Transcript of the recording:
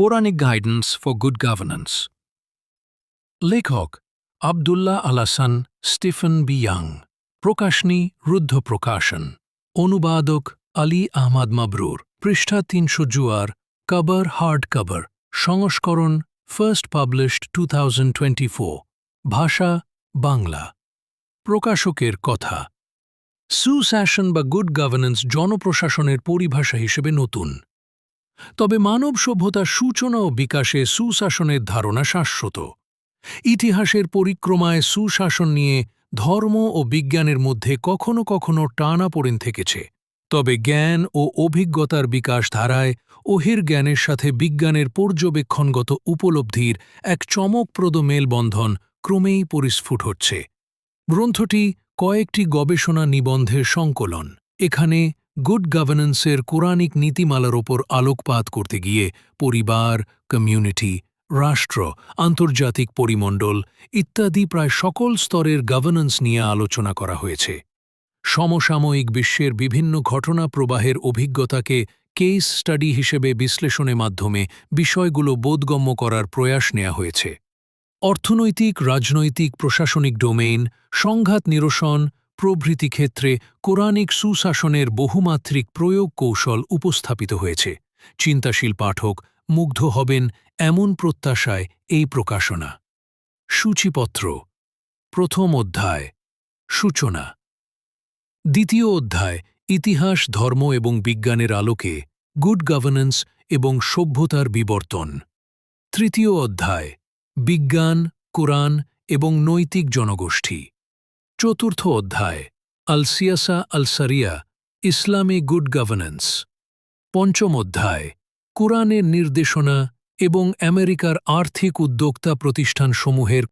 Quranic Guidance for Good Governance. লেখক Abdullah Alasan Stephen B Young, প্রকাশনী রুদ্ধ প্রকাশন, অনুবাদক আলী আহমদ মাবরুর, পৃষ্ঠা তিনশো জুয়ার, কবর হার্ড কবর, সংস্করণ ফার্স্ট পাবলিশড টু ভাষা বাংলা। প্রকাশকের কথা সুশাসন বা গুড গভর্নেন্স জনপ্রশাসনের পরিভাষা হিসেবে নতুন। তবে মানব সভ্যতার সূচনা ও বিকাশে সুশাসনের ধারণা শাশ্বত। ইতিহাসের পরিক্রমায় সুশাসন নিয়ে ধর্ম ও বিজ্ঞানের মধ্যে কখনো কখনো টানাপোড়েন থেকেছে। তবে জ্ঞান ও অভিজ্ঞতার বিকাশ ধারায় ওহির জ্ঞানের সাথে বিজ্ঞানের পর্যবেক্ষণগত উপলব্ধির এক চমকপ্রদ মেলবন্ধন ক্রমেই পরিস্ফুট হচ্ছে। গ্রন্থটি কয়েকটি গবেষণা নিবন্ধের সংকলন। এখানে গুড গভর্নেন্সের কোরআনিক নীতিমালার ওপর আলোকপাত করতে গিয়ে পরিবার, কমিউনিটি, রাষ্ট্র, আন্তর্জাতিক পরিমণ্ডল ইত্যাদি প্রায় সকল স্তরের গভর্নেন্স নিয়ে আলোচনা করা হয়েছে। সমসাময়িক বিশ্বের বিভিন্ন ঘটনা প্রবাহের অভিজ্ঞতাকে কেস স্টাডি হিসেবে বিশ্লেষণের মাধ্যমে বিষয়গুলো বোধগম্য করার প্রয়াস নেওয়া হয়েছে। অর্থনৈতিক, রাজনৈতিক, প্রশাসনিক ডোমেইন, সংঘাত নিরসন প্রভৃতি ক্ষেত্রে কোরআনিক সুশাসনের বহুমাত্রিক প্রয়োগ কৌশল উপস্থাপিত হয়েছে। চিন্তাশীল পাঠক মুগ্ধ হবেন এমন প্রত্যাশায় এই প্রকাশনা। সূচিপত্র, প্রথম অধ্যায়, সূচনা। দ্বিতীয় অধ্যায়, ইতিহাস, ধর্ম এবং বিজ্ঞানের আলোকে গুড গভর্নেন্স এবং সভ্যতার বিবর্তন। তৃতীয় অধ্যায়, বিজ্ঞান, কোরআন এবং নৈতিক জনগোষ্ঠী। চতুর্থ অধ্যায়, আলসিয়াসা আলসারিয়া আল সারিয়া ইসলামী গুড গভর্নেন্স। পঞ্চম অধ্যায়, কোরআনের নির্দেশনা এবং আমেরিকার আর্থিক উদ্যোক্তা প্রতিষ্ঠানসমূহের